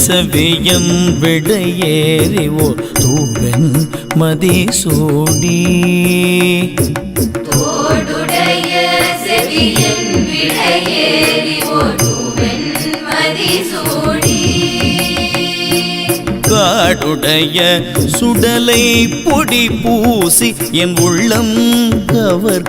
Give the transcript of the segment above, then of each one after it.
செவியன் விடையேறி ஓர் தூவன் ஒருவன் மதிசூடி காடுடைய சுடலை பொடி பூசி என் உள்ளம் கவர்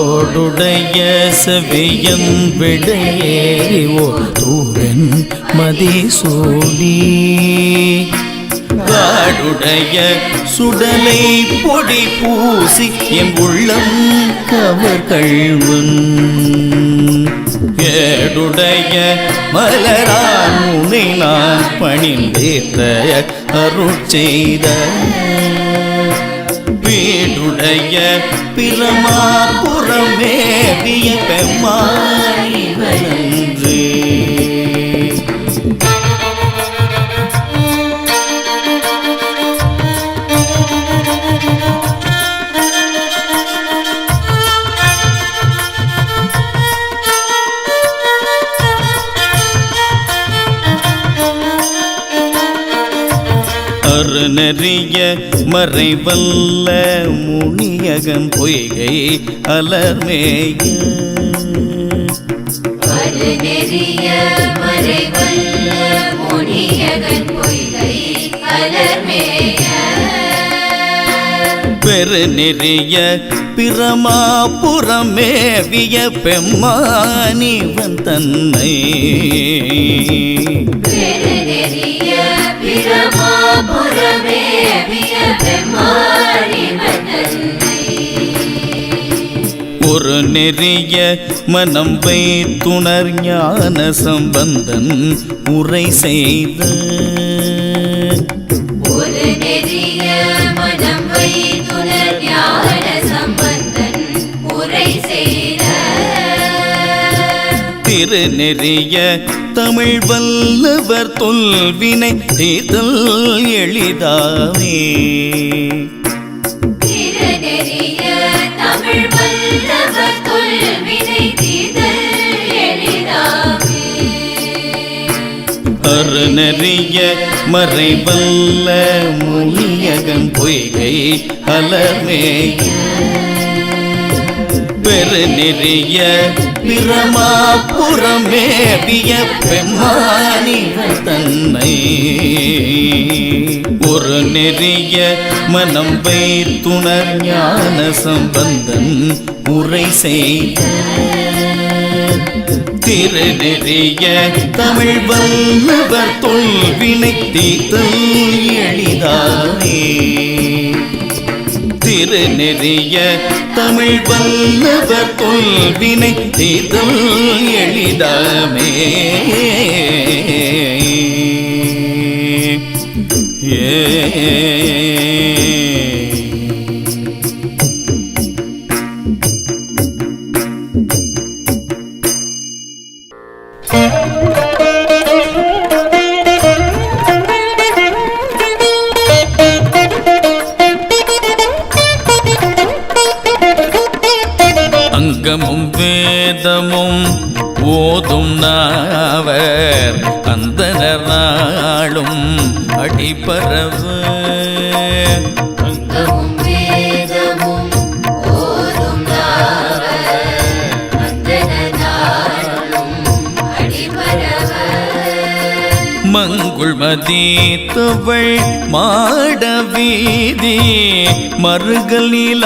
தோடுடைய செவியன் விடையேறி ஓடுவன் மதிசூடி காடுடைய சுடலை பொடி பூசி என் உள்ளம் கவர் கள்வன் ஏடுடைய மலரான் உனை நான் பணிந்தேத்த அருள் செய்த வீடுடைய பிரமா பிரமாபுரமேவிய பெம்மானிவனன்று அருணறிய மறைவல்ல முனியகன் பொய்கை அலர்மேய. அது நெறிய மறைவல்ல முனியகன் பொய்கை அலர்மேய. பெருநெறிய பிரமாபுரமேவிய பெம்மானிவன் தன்னை பெரு நெறிய பிரமாபுரமேவிய பெம்மாறி மன்னன்னை ஒரு நெறிய மனம் வைத்துணர் ஞான சம்பந்தன் உரை செய்த திருநெறிய தமிழ் வல்லவர் தொல்வினை எளிதாவே தீர்தல் எளிதாமே. அருணறிய மறைவல்ல முனியகன் பொய்கை அலர்மேய பெருநெறிய பிரமாபுரமேவிய பெம்மானிகள் தன்னை. ஒரு நெறிய மனம் வைத்துணர் ஞான சம்பந்தன் உரை செய்த திருநெறிய தமிழ் வல்லவர் தொல்வினை தீர்த்தல் எளிதானே. திரு நெறிய தமிழ் வல்லவர் கொள்வினை தீர்தல் எளிதாமே. ஏ நாளும் அடிபரவ. அங்கமும் வேதமும் ஓதும் நாவர் அந்தண நாளும் அடிபரவ. மங்குள் மதித்தவள் மாட வீதி மறுகள் நில